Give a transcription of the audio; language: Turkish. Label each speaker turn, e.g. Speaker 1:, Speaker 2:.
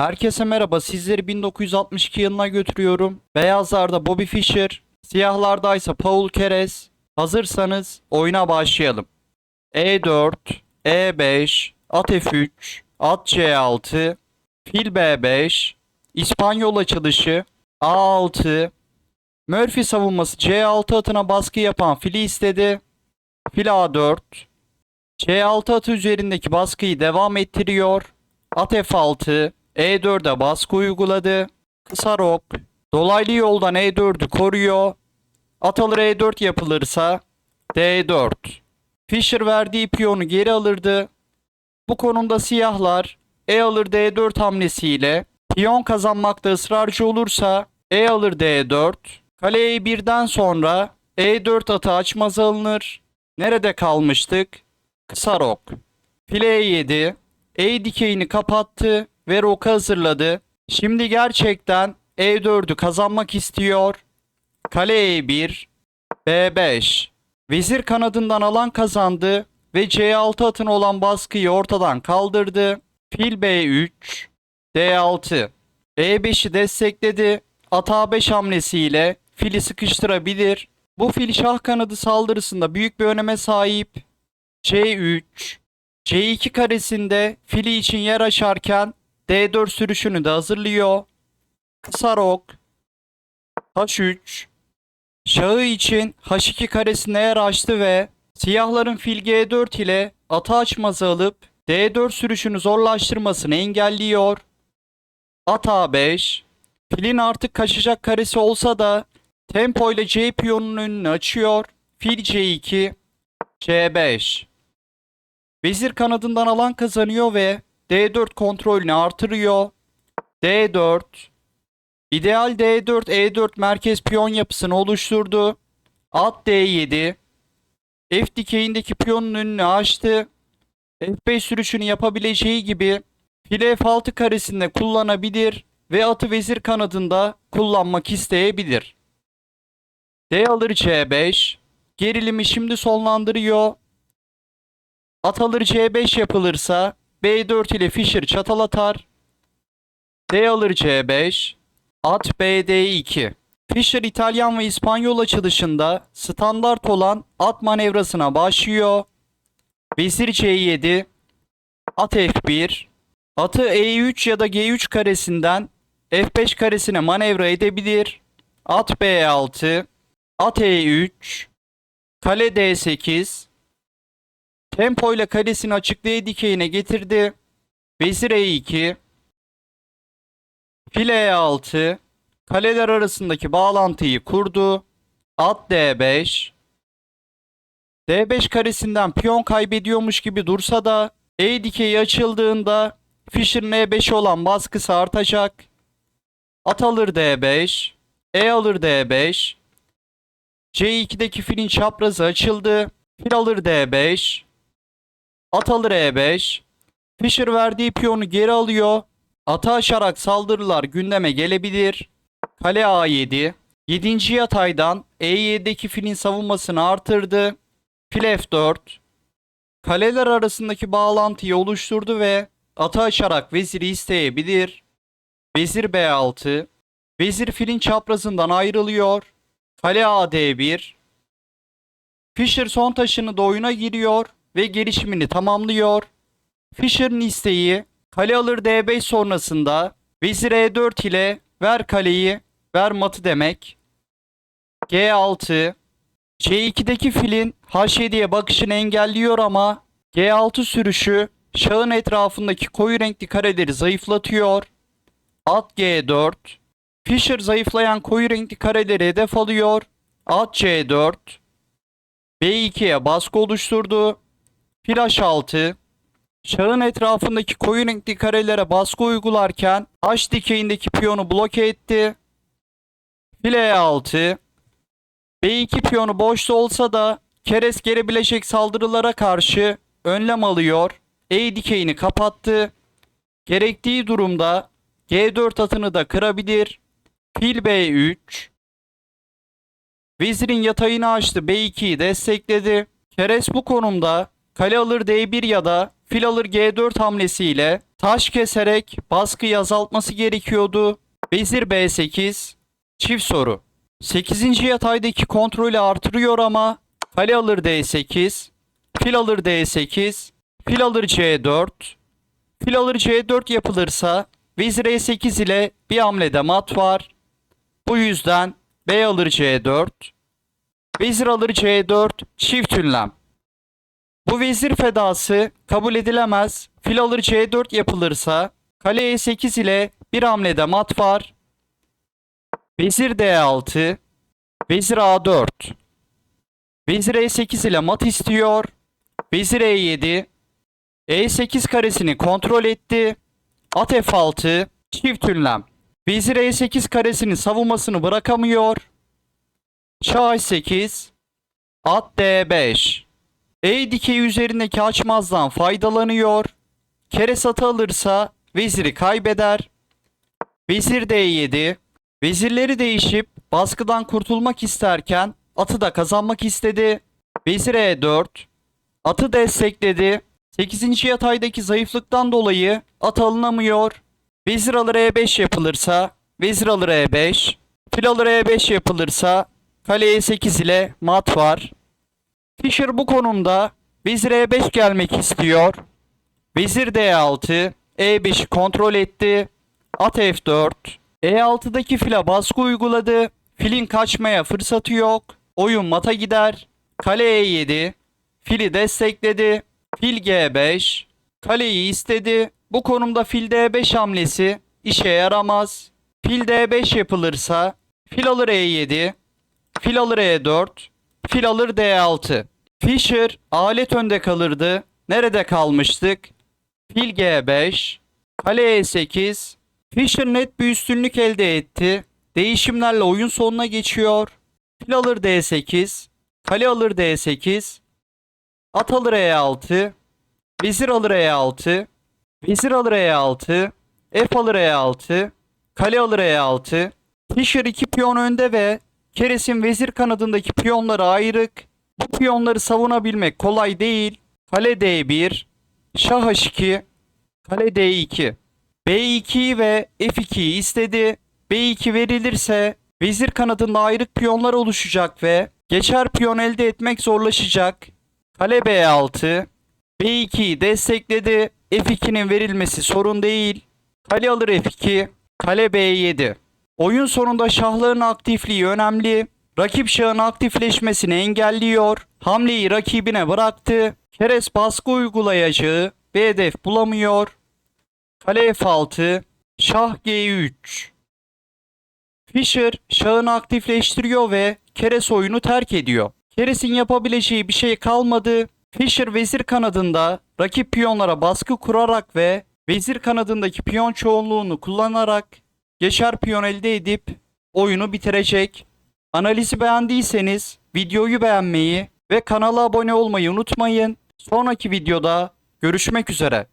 Speaker 1: Herkese merhaba. Sizleri 1962 yılına götürüyorum. Beyazlarda Bobby Fischer, siyahlarda ise Paul Keres. Hazırsanız oyuna başlayalım. E4, E5, at F3, at C6, fil B5, İspanyol açılışı, A6, Murphy savunması C6 atına baskı yapan fili istedi. Fil A4, C6 atı üzerindeki baskıyı devam ettiriyor. At F6, E4'e baskı uyguladı. Kısa rok, dolaylı yoldan E4'ü koruyor. At alır E4 yapılırsa D4. Fischer verdiği piyonu geri alırdı. Bu konumda siyahlar E alır D4 hamlesiyle piyon kazanmakta ısrarcı olursa E alır D4. Kale E1'den sonra E4 atı açmaz alınır. Nerede kalmıştık? Kısa rok. File E7. E dikeyini kapattı ve roka hazırladı. Şimdi gerçekten E4'ü kazanmak istiyor. Kale E1. B5. Vezir kanadından alan kazandı ve C6 atın olan baskıyı ortadan kaldırdı. Fil B3. D6. E5'i destekledi. At A5 hamlesiyle fili sıkıştırabilir. Bu fil şah kanadı saldırısında büyük bir öneme sahip. C3. C2 karesinde fili için yer açarken D4 sürüşünü de hazırlıyor. Kısa rok. H3. Şahı için H2 karesine yer açtı ve siyahların fil G4 ile atı açmazı alıp D4 sürüşünü zorlaştırmasını engelliyor. At A5. Filin artık kaçacak karesi olsa da tempo ile C piyonunun önünü açıyor. Fil C2. C5. Vezir kanadından alan kazanıyor ve D4 kontrolünü artırıyor. D4. İdeal D4 E4 merkez piyon yapısını oluşturdu. At D7. F dikeyindeki piyonun önünü açtı. F5 sürüşünü yapabileceği gibi file F6 karesinde kullanabilir ve atı vezir kanadında kullanmak isteyebilir. D alır C5. Gerilimi şimdi sonlandırıyor. At alır C5 yapılırsa B4 ile Fischer çatal atar. D alır C5. At BD2. Fischer İtalyan ve İspanyol açılışında standart olan at manevrasına başlıyor. Vezir C7. At F1. Atı E3 ya da G3 karesinden F5 karesine manevra edebilir. At B6. At E3. Kale D8. Tempo kalesini açık D dikeyine getirdi. Vezir E2. File E6. Kaleler arasındaki bağlantıyı kurdu. At D5. D5 karesinden piyon kaybediyormuş gibi dursa da E dikeyi açıldığında Fischer'ın E5 olan baskısı artacak. At alır D5. E alır D5. C2'deki filin çaprazı açıldı. Fil alır D5. At alır E5. Fischer verdiği piyonu geri alıyor. Ata aşarak saldırılar gündeme gelebilir. Kale A7. 7. yataydan E7'deki filin savunmasını artırdı. Fil F4. Kaleler arasındaki bağlantıyı oluşturdu ve ata açarak veziri isteyebilir. Vezir B6. Vezir filin çaprazından ayrılıyor. Kale AD1. Fischer son taşını da oyuna giriyor ve gelişimini tamamlıyor. Fischer'ın isteği kale alır D5 sonrasında vezir E4 ile ver kaleyi ver matı demek. G6 C2'deki filin H7'ye bakışını engelliyor ama G6 sürüşü şahın etrafındaki koyu renkli kareleri zayıflatıyor. At G4 Fischer zayıflayan koyu renkli kareleri hedef alıyor. At C4 B2'ye baskı oluşturdu. Fil H6 Şahın etrafındaki koyu renkli karelere baskı uygularken H dikeyindeki piyonu bloke etti. Fil E6 B2 piyonu boşta olsa da Keres gelebilecek saldırılara karşı önlem alıyor. E dikeyini kapattı. Gerektiği durumda G4 atını da kırabilir. Fil B3 Vezirin yatayını açtı B2'yi destekledi. Keres bu konumda kale alır D1 ya da fil alır G4 hamlesiyle taş keserek baskıyı azaltması gerekiyordu. Vezir B8 çift soru. 8. yataydaki kontrolü artırıyor ama kale alır D8, fil alır D8, fil alır C4, fil alır C4 yapılırsa vezir E8 ile bir hamlede mat var. Bu yüzden B alır C4, vezir alır C4 çift ünlem. Bu vezir fedası kabul edilemez. Fil alır C4 yapılırsa kale E8 ile bir hamlede mat var. Vezir D6, vezir A4. Vezir E8 ile mat istiyor. Vezir E7, E8 karesini kontrol etti. At F6, çift ünlem. Vezir E8 karesinin savunmasını bırakamıyor. Şah 8, at D5. E dikeyi üzerindeki açmazdan faydalanıyor. Keres atı alırsa veziri kaybeder. Vezir D7. Vezirleri değişip baskıdan kurtulmak isterken atı da kazanmak istedi. Vezir E4. Atı destekledi. 8. yataydaki zayıflıktan dolayı at alınamıyor. Vezir alır E5 yapılırsa vezir alır E5. Fil alır E5 yapılırsa kale E8 ile mat var. Fischer bu konumda vezir E5 gelmek istiyor. Vezir D6, E5'i kontrol etti. At F4, E6'daki file baskı uyguladı. Filin kaçmaya fırsatı yok. Oyun mata gider. Kale E7, fili destekledi. Fil G5, kaleyi istedi. Bu konumda fil D5 hamlesi işe yaramaz. Fil D5 yapılırsa fil alır E7, fil alır E4, fil alır D6. Fischer alet önde kalırdı. Nerede kalmıştık? Fil G5, kale E8. Fischer net bir üstünlük elde etti. Değişimlerle oyun sonuna geçiyor. Fil alır D8, kale alır D8, at alır E6, vezir alır E6, vezir alır E6, F alır E6, kale alır E6. Fischer iki piyon önde ve Keres'in vezir kanadındaki piyonları ayrık. Bu piyonları savunabilmek kolay değil. Kale D1, Şah H2, Kale D2. B2'yi ve F2'yi istedi. B2 verilirse vezir kanadında ayrık piyonlar oluşacak ve geçer piyon elde etmek zorlaşacak. Kale B6, B2'yi destekledi. F2'nin verilmesi sorun değil. Kale alır F2, kale B7. Oyun sonunda şahların aktifliği önemli. Rakip şahın aktifleşmesini engelliyor. Hamleyi rakibine bıraktı. Keres baskı uygulayacağı bir hedef bulamıyor. Kale F6, Şah G3. Fischer şahını aktifleştiriyor ve Keres oyunu terk ediyor. Keres'in yapabileceği bir şey kalmadı. Fischer vezir kanadında rakip piyonlara baskı kurarak ve vezir kanadındaki piyon çoğunluğunu kullanarak geçer piyon elde edip oyunu bitirecek. Analizi beğendiyseniz videoyu beğenmeyi ve kanala abone olmayı unutmayın. Sonraki videoda görüşmek üzere.